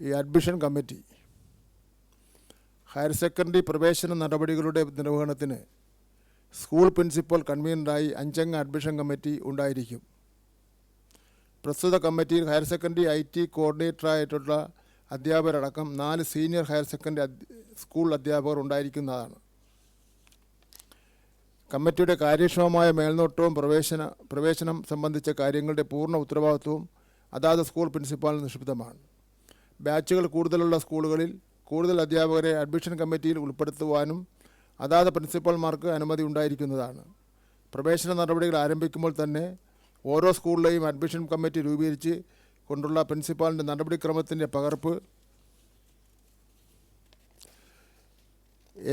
ഈ admission committee. Higher secondary പ്രവേശന നടപടികളുടെ നിർവഹണത്തിന് സ്കൂൾ പ്രിൻസിപ്പൽ കൺവീനറായി അഞ്ചംഗ അഡ്മിഷൻ കമ്മിറ്റി ഉണ്ടായിരിക്കും. പ്രസ്തുത കമ്മിറ്റിയിൽ ഹയർ സെക്കൻഡറി ഐ ടി കോർഡിനേറ്ററായിട്ടുള്ള അധ്യാപകരടക്കം നാല് സീനിയർ ഹയർ സെക്കൻഡറി സ്കൂൾ അധ്യാപകർ ഉണ്ടായിരിക്കുന്നതാണ്. കമ്മിറ്റിയുടെ കാര്യക്ഷമമായ മേൽനോട്ടവും പ്രവേശന പ്രവേശനം സംബന്ധിച്ച കാര്യങ്ങളുടെ പൂർണ ഉത്തരവാദിത്വവും അതാത് സ്കൂൾ പ്രിൻസിപ്പാളിന് നിക്ഷിപ്തമാണ്. ബാച്ചുകൾ കൂടുതലുള്ള സ്കൂളുകളിൽ കൂടുതൽ അധ്യാപകരെ അഡ്മിഷൻ കമ്മിറ്റിയിൽ ഉൾപ്പെടുത്തുവാനും അതാത് പ്രിൻസിപ്പൽമാർക്ക് അനുമതി ഉണ്ടായിരിക്കുന്നതാണ്. പ്രവേശന നടപടികൾ ആരംഭിക്കുമ്പോൾ തന്നെ ഓരോ സ്കൂളിലെയും അഡ്മിഷൻ കമ്മിറ്റി രൂപീകരിച്ച് കൊണ്ടുള്ള പ്രിൻസിപ്പാളിന്റെ നടപടിക്രമത്തിന്റെ പകർപ്പ്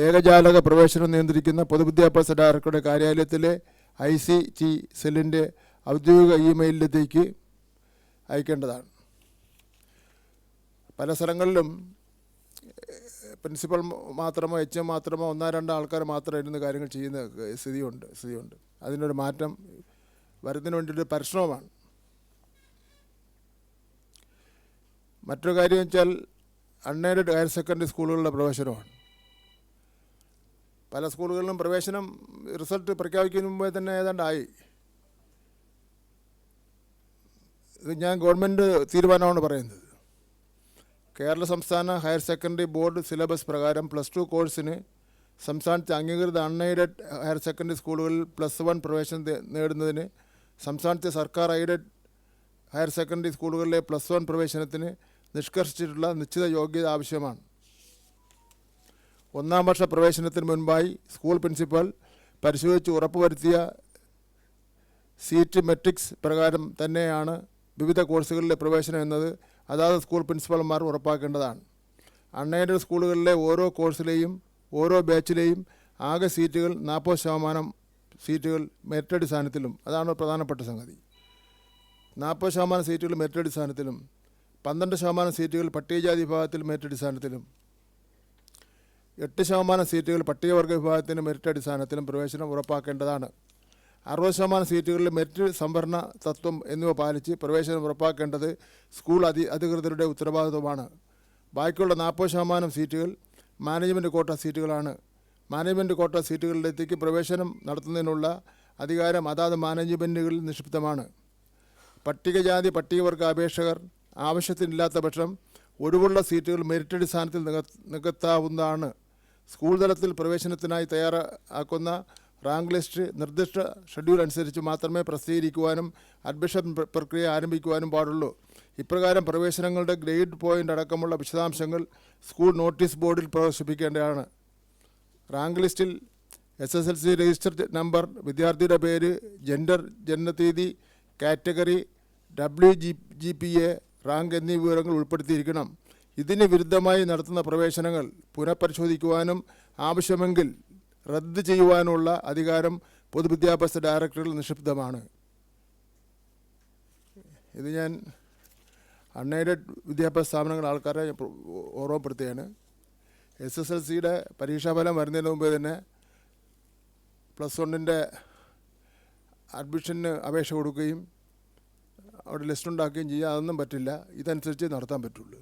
ഏകജാലക പ്രവേശനം നിയന്ത്രിക്കുന്ന പൊതുവിദ്യാഭ്യാസ ഡയറക്ടറുടെ കാര്യാലയത്തിലെ ഐ സി ടി സെല്ലിന്റെ ഔദ്യോഗിക ഇമെയിലിലേക്ക് അയക്കേണ്ടതാണ്. പല സ്ഥലങ്ങളിലും പ്രിൻസിപ്പൽ മാത്രമോ എച്ച് എം മാത്രമോ ഒന്നോ രണ്ടോ ആൾക്കാർ മാത്രം ഇരുന്ന് കാര്യങ്ങൾ ചെയ്യുന്ന സ്ഥിതിയുണ്ട് സ്ഥിതിയുണ്ട്. അതിനൊരു മാറ്റം വരുന്നതിന് വേണ്ടിയിട്ട് പരിശ്രമമാണ്. മറ്റൊരു കാര്യം വെച്ചാൽ അൺഎയ്ഡഡ് ഹയർ സെക്കൻഡറി സ്കൂളുകളുടെ പ്രവേശനമാണ്. പല സ്കൂളുകളിലും പ്രവേശനം റിസൾട്ട് പ്രഖ്യാപിക്കുന്നതിന് മുമ്പേ തന്നെ ഏതാണ്ടായി. ഇത് ഞാൻ ഗവൺമെന്റ് തീരുമാനമാണ് പറയുന്നത്. കേരള സംസ്ഥാന ഹയർ സെക്കൻഡറി ബോർഡ് സിലബസ് പ്രകാരം പ്ലസ് ടു കോഴ്സിന് സംസ്ഥാനത്തെ അംഗീകൃത അൺഎയ്ഡഡ് ഹയർ സെക്കൻഡറി സ്കൂളുകളിൽ പ്ലസ് വൺ പ്രവേശനം നേടുന്നതിന് സംസ്ഥാനത്തെ സർക്കാർ എയ്ഡഡ് ഹയർ സെക്കൻഡറി സ്കൂളുകളിലെ പ്ലസ് വൺ പ്രവേശനത്തിന് നിഷ്കർഷിച്ചിട്ടുള്ള നിശ്ചിത യോഗ്യത ആവശ്യമാണ്. ഒന്നാം വർഷ പ്രവേശനത്തിന് മുൻപായി സ്കൂൾ പ്രിൻസിപ്പൽ പരിശോധിച്ച് ഉറപ്പുവരുത്തിയ സീറ്റ് മെട്രിക്സ് പ്രകാരം തന്നെയാണ് വിവിധ കോഴ്സുകളിലെ പ്രവേശനം എന്നത് അതാത് സ്കൂൾ പ്രിൻസിപ്പൽമാർ ഉറപ്പാക്കേണ്ടതാണ്. അൺഎയ്ഡഡ് സ്കൂളുകളിലെ ഓരോ കോഴ്സിലെയും ഓരോ ബാച്ചിലെയും ആകെ സീറ്റുകൾ നാൽപ്പത് ശതമാനം സീറ്റുകൾ മെറിറ്റ് അടിസ്ഥാനത്തിലും അതാണ് പ്രധാനപ്പെട്ട സംഗതി. നാൽപ്പത് ശതമാനം സീറ്റുകൾ മെറിറ്റ് അടിസ്ഥാനത്തിലും പന്ത്രണ്ട് ശതമാനം സീറ്റുകൾ പട്ടികജാതി വിഭാഗത്തിൽ മെറിറ്റ് അടിസ്ഥാനത്തിലും എട്ട് ശതമാനം സീറ്റുകൾ പട്ടികവർഗ വിഭാഗത്തിന് മെറിറ്റ് അടിസ്ഥാനത്തിലും പ്രവേശനം ഉറപ്പാക്കേണ്ടതാണ്. അറുപത് ശതമാനം സീറ്റുകളിൽ മെറിറ്റ് സംവരണ തത്വം എന്നിവ പാലിച്ച് പ്രവേശനം ഉറപ്പാക്കേണ്ടത് സ്കൂൾ അധി അധികൃതരുടെ ഉത്തരവാദിത്വമാണ്. ബാക്കിയുള്ള നാൽപ്പത് ശതമാനം സീറ്റുകൾ മാനേജ്മെന്റ് കോട്ട സീറ്റുകളാണ്. മാനേജ്മെന്റ് കോട്ട സീറ്റുകളിലേക്ക് പ്രവേശനം നടത്തുന്നതിനുള്ള അധികാരം അതാത് മാനേജ്മെന്റുകളിൽ നിക്ഷിപ്തമാണ്. പട്ടികജാതി പട്ടികവർഗ അപേക്ഷകർ ആവശ്യത്തിനില്ലാത്ത പക്ഷം ഒഴിവുള്ള സീറ്റുകൾ മെറിറ്റ് അടിസ്ഥാനത്തിൽ നിക നികത്താവുന്നതാണ്. സ്കൂൾ തലത്തിൽ പ്രവേശനത്തിനായി തയ്യാറാക്കുന്ന റാങ്ക് ലിസ്റ്റ് നിർദ്ദിഷ്ട ഷെഡ്യൂൾ അനുസരിച്ച് മാത്രമേ പ്രസിദ്ധീകരിക്കുവാനും അഡ്മിഷൻ പ്രക്രിയ ആരംഭിക്കുവാനും പാടുള്ളൂ. ഇപ്രകാരം പ്രവേശനങ്ങളുടെ ഗ്രേഡ് പോയിന്റ് അടക്കമുള്ള വിശദാംശങ്ങൾ സ്കൂൾ നോട്ടീസ് ബോർഡിൽ പ്രദർശിപ്പിക്കേണ്ടതാണ്. റാങ്ക് ലിസ്റ്റിൽ S S L C register number വിദ്യാർത്ഥിയുടെ പേര് gender ജനനതീയതി category W G G P A rank എന്നീ വിവരങ്ങൾ ഉൾപ്പെടുത്തിയിരിക്കണം. ഇതിന് വിരുദ്ധമായി നടത്തുന്ന പ്രവേശനങ്ങൾ പുനഃപരിശോധിക്കുവാനും ആവശ്യമെങ്കിൽ റദ്ദ് ചെയ്യുവാനുള്ള അധികാരം പൊതുവിദ്യാഭ്യാസ ഡയറക്ടറിൽ നിക്ഷിപ്തമാണ്. ഇത് ഞാൻ അൺഎയ്ഡഡ് വിദ്യാഭ്യാസ സ്ഥാപനങ്ങൾ ആൾക്കാരെ ഓർമ്മപ്പെടുത്തുകയാണ്. എസ് എസ് എൽ സിയുടെ പരീക്ഷാഫലം വരുന്നതിന് മുമ്പ് തന്നെ പ്ലസ് വണ്ണിന്റെ അഡ്മിഷന് അപേക്ഷ കൊടുക്കുകയും അവിടെ ലിസ്റ്റ് ഉണ്ടാക്കുകയും ചെയ്യുക അതൊന്നും പറ്റില്ല. ഇതനുസരിച്ച് നടത്താൻ പറ്റുള്ളൂ.